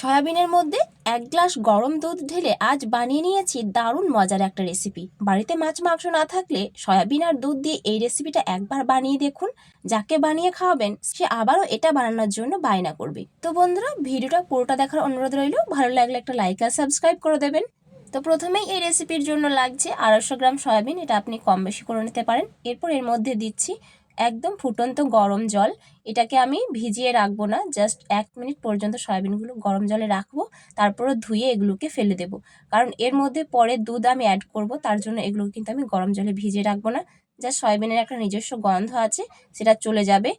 সয়াবিনের মধ্যে এক গ্লাস গরম দুধ ঢেলে আজ বানিয়ে নিয়েছি দারুণ মজার একটা রেসিপি বাড়িতে মাছ মাংস না থাকলে সয়াবিন আর দুধ দিয়ে এই রেসিপিটা একবার বানিয়ে দেখুন, যাকে বানিয়ে খাওয়াবেন সে আবারও এটা বানানোর জন্য বায়না করবে। তো বন্ধুরা, ভিডিওটা পুরোটা দেখার অনুরোধ রইল, ভালো লাগলে একটা লাইক আর সাবস্ক্রাইব করে দেবেন। তো প্রথমেই এই রেসিপির জন্য লাগছে আড়াইশো গ্রাম সয়াবিন, এটা আপনি কম বেশি করে নিতে পারেন। এরপর এর মধ্যে দিচ্ছি একদম ফুটন্ত গরম জল। এটাকে আমি ভিজিয়ে রাখব না জাস্ট এক মিনিট পর্যন্ত সয়াবিনগুলো গরম জলে রাখব তারপরে ধুয়ে এগুলোকে ফেলে দেব। কারণ এর মধ্যে পরে দুধ আমি অ্যাড করব, তার জন্য এগুলো কিন্তু আমি গরম জলে ভিজিয়ে রাখব না। জাস্ট সয়াবিনের একটা নিজস্ব গন্ধ আছে, সেটা চলে যাবে।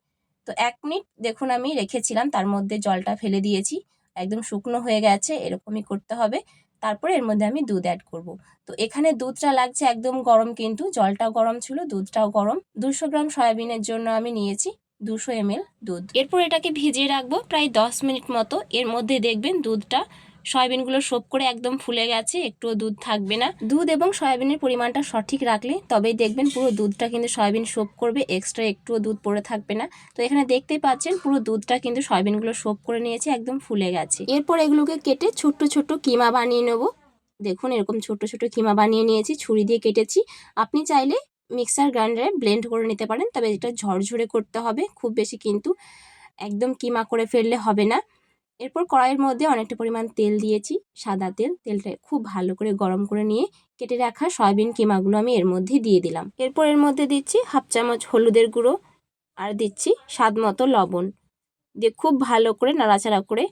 তো এক মিনিট দেখুন আমি রেখেছিলাম, তার মধ্যে জলটা ফেলে দিয়েছি। একদম শুকনো হয়ে গেছে, এরকমই করতে হবে। তারপরে এর মধ্যে আমি দুধ অ্যাড করব। তো এখানে দুধটা লাগছে একদম গরম কিন্তু, জলটাও গরম ছিল, দুধটাও গরম। দুশো গ্রাম সয়াবিনের জন্য আমি নিয়েছি দুশো এম দুধ। এরপর এটাকে ভিজিয়ে রাখব প্রায় দশ মিনিট মতো। এর মধ্যে দেখবেন দুধটা সয়াবিনগুলো সোপ করে একদম ফুলে গেছে একটুও দুধ থাকবে না। দুধ এবং সয়াবিনের পরিমাণটা সঠিক রাখলে তবেই দেখবেন পুরো দুধটা কিন্তু সয়াবিন সোপ করবে এক্সট্রা একটুও দুধ পড়ে থাকবে না। তো এখানে দেখতেই পাচ্ছেন পুরো দুধটা কিন্তু সয়াবিনগুলো সোপ করে নিয়েছে, একদম ফুলে গেছে। এরপর এগুলোকে কেটে ছোট্ট ছোট্ট কিমা বানিয়ে নেব। দেখুন এরকম ছোট ছোট কিমা বানিয়ে নিয়েছি, ছুরি দিয়ে কেটেছি। আপনি চাইলে মিক্সার গ্রাইন্ডারে ব্লেন্ড করে নিতে পারেন, তবে এটা ঝরঝরে করতে হবে, খুব বেশি কিন্তু একদম কিমা করে ফেললে হবে না। এরপর কড়াইয়ের মধ্যে অনেকটা পরিমাণ তেল দিয়েছি, সাদা তেল। তেলটা খুব ভালো করে গরম করে নিয়ে কেটে রাখা সয়াবিন কিমাগুলো আমি এর মধ্যে দিয়ে দিলাম। এরপর এর মধ্যে দিচ্ছি হাফ চামচ হলুদের গুঁড়ো আর দিচ্ছি স্বাদ মতো লবণ। দিয়ে খুব ভালো করে নাড়াচাড়া করে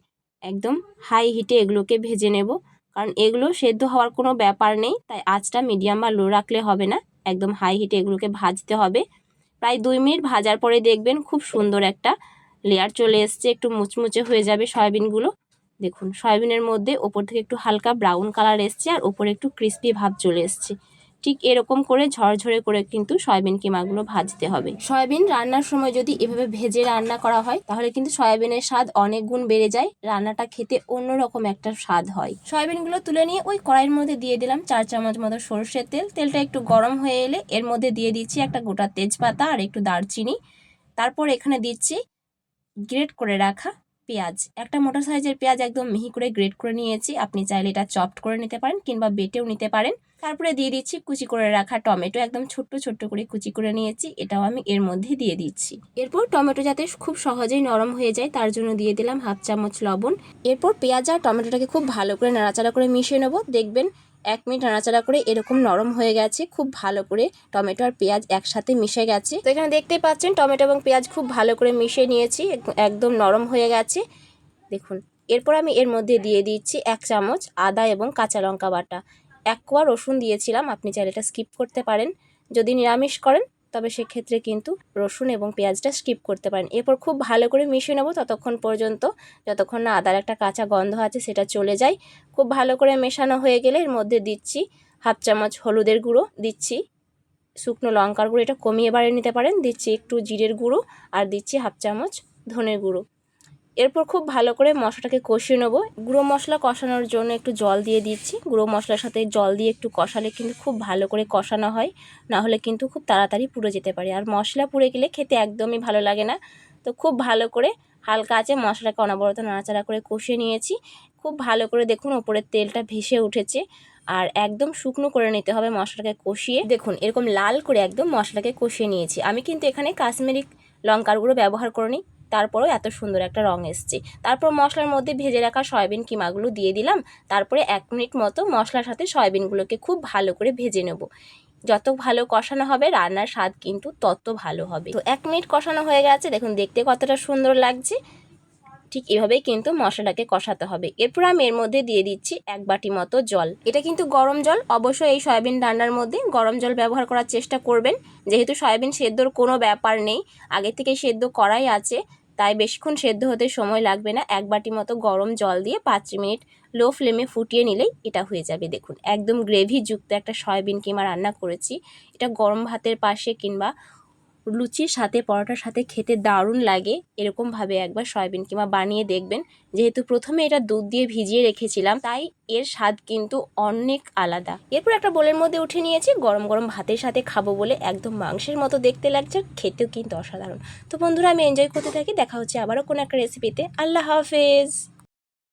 একদম হাই হিটে এগুলোকে ভেজে নেব। কারণ এগুলো সেদ্ধ হওয়ার কোনো ব্যাপার নেই, তাই আঁচটা মিডিয়াম বা লো রাখলে হবে না। একদম হাই হিটে এগুলোকে ভাজতে হবে। প্রায় দুই মিনিট ভাজার পরে দেখবেন খুব সুন্দর একটা লেয়ার চলে এসছে, একটু মুচমুচে হয়ে যাবে সয়াবিনগুলো। দেখুন, সয়াবিনের মধ্যে ওপর থেকে একটু হালকা ব্রাউন কালার এসছে আর ওপরে একটু ক্রিস্পি ভাব চলে এসছে। ঠিক এরকম করে ঝরঝরে করে কিন্তু সয়াবিন কিমাগুলো ভাজতে হবে। সয়াবিন রান্নার সময় যদি এভাবে ভেজে রান্না করা হয়, তাহলে কিন্তু সয়াবিনের স্বাদ অনেক গুণ বেড়ে যায়। রান্নাটা খেতে অন্যরকম একটা স্বাদ হয়। সয়াবিনগুলো তুলে নিয়ে ওই কড়াইয়ের মধ্যে দিয়ে দিলাম চার চামচ মতো সর্ষের তেল। তেলটা একটু গরম হয়ে এলে এর মধ্যে দিয়ে দিচ্ছি একটা গোটা তেজপাতা আর একটু দারচিনি। তারপর এখানে দিচ্ছি গ্রেট করে রাখা পেঁয়াজ। একটা মোটা সাইজের পেঁয়াজ একদম মিহি করে গ্রেট করে নিয়েছি। আপনি চাইলে এটা চপড করে নিতে পারেন কিংবা বেটেও নিতে পারেন। তারপরে দিয়ে দিচ্ছি কুচি করে রাখা টমেটো। একদম ছোট্ট ছোট্ট করে কুচি করে নিয়েছি। এটাও আমি এর মধ্যে দিয়ে দিচ্ছি। এরপর টমেটো যাতে খুব সহজেই নরম হয়ে যায়, তার জন্য দিয়ে দিলাম হাফ চামচ লবণ। এরপর পেঁয়াজ আর টমেটোটাকে খুব ভালো করে নাড়াচাড়া করে মিশিয়ে নেব। দেখবেন এক মিনিট নাড়াচাড়া করে এরকম নরম হয়ে গেছে, খুব ভালো করে। টমেটো আর পেঁয়াজ একসাথে মিশে গেছে। তো এখানে দেখতেই পাচ্ছেন, টমেটো এবং পেঁয়াজ খুব ভালো করে মিশিয়ে নিয়েছি একদম নরম হয়ে গেছে। দেখুন, এরপর আমি এর মধ্যে দিয়ে দিচ্ছি এক চামচ আদা এবং কাঁচা লঙ্কা বাটা। এক কোয়া রসুন দিয়েছিলাম, আপনি চাইলে এটা স্কিপ করতে পারেন। যদি নিরামিষ করেন তবে সেক্ষেত্রে কিন্তু রসুন এবং পেঁয়াজটা স্কিপ করতে পারেন। এরপর খুব ভালো করে মিশিয়ে নেব ততক্ষণ পর্যন্ত। যতক্ষণ না আদার একটা কাঁচা গন্ধ আছে সেটা চলে যায়। খুব ভালো করে মেশানো হয়ে গেলে এর মধ্যে দিচ্ছি হাফ চামচ হলুদের গুঁড়ো, দিচ্ছি শুকনো লঙ্কার গুঁড়ো, এটা কমিয়ে বাড়িয়ে নিতে পারেন। দিচ্ছি একটু জিরের গুঁড়ো আর দিচ্ছি হাফ চামচ ধনের গুঁড়ো। এরপর খুব ভালো করে মশলাটাকে কষিয়ে নেব। গুঁড়ো মশলা কষানোর জন্য একটু জল দিয়ে দিচ্ছি। গুঁড়ো মশলার সাথে জল দিয়ে একটু কষালে কিন্তু খুব ভালো করে কষানো হয়, না হলে কিন্তু খুব তাড়াতাড়ি পুড়ে যেতে পারে। আর মশলা পুড়ে গেলে খেতে একদমই ভালো লাগে না। তো খুব ভালো করে হালকা আছে মশলাকে অনবরত নাড়াচাড়া করে কষিয়ে নিয়েছি। খুব ভালো করে দেখুন ওপরের তেলটা ভেসে উঠেছে। আর একদম শুকনো করে নিতে হবে মশলাটাকে কষিয়ে। দেখুন এরকম লাল করে একদম মশলাকে কষিয়ে নিয়েছি। আমি কিন্তু এখানে কাশ্মীরি লঙ্কার গুঁড়ো ব্যবহার করিনি। তারপরেও এত সুন্দর একটা রং এসছে। তারপর মশলার মধ্যে ভেজে রাখা সয়াবিন কিমাগুলো দিয়ে দিলাম। তারপরে এক মিনিট মতো মশলার সাথে সয়াবিনগুলোকে খুব ভালো করে ভেজে নেব। যত ভালো কষানো হবে, রান্নার স্বাদ কিন্তু তত ভালো হবে। তো এক মিনিট কষানো হয়ে গেছে। দেখুন, দেখতে কতটা সুন্দর লাগছে। ঠিক এভাবেই কিন্তু মশলাটাকে কষাতে হবে। এরপর আমি এর মধ্যে দিয়ে দিচ্ছি এক বাটি মতো জল। এটা কিন্তু গরম জল। অবশ্যই এই সয়াবিন রান্নার মধ্যে গরম জল ব্যবহার করার চেষ্টা করবেন। যেহেতু সয়াবিন সেদ্ধর কোনো ব্যাপার নেই। আগে থেকে সেদ্ধ করাই আছে। তাই বেশিক্ষণ সেদ্ধ হতে সময় লাগবে না। এক বাটি মতো গরম জল দিয়ে পাঁচ মিনিট লো ফ্লেমে ফুটিয়ে নিলেই এটা হয়ে যাবে। দেখুন, একদম গ্রেভিযুক্ত একটা সয়াবিন কিমা রান্না করেছি। এটা গরম ভাতের পাশে কিংবা লুচির সাথে, পরোটার সাথে খেতে দারুণ লাগে। এরকমভাবে একবার সয়াবিন কিমা বানিয়ে দেখবেন। যেহেতু প্রথমে এটা দুধ দিয়ে ভিজিয়ে রেখেছিলাম, তাই এর স্বাদ কিন্তু অনেক আলাদা। এরপর একটা বোলের মধ্যে উঠে নিয়েছি, গরম গরম ভাতের সাথে খাব বলে একদম মাংসের মতো দেখতে লাগছে, খেতেও কিন্তু অসাধারণ। তো বন্ধুরা, আমি এনজয় করতে থাকি, দেখা হচ্ছে আবারও কোনো একটা রেসিপিতে আল্লাহ হাফেজ!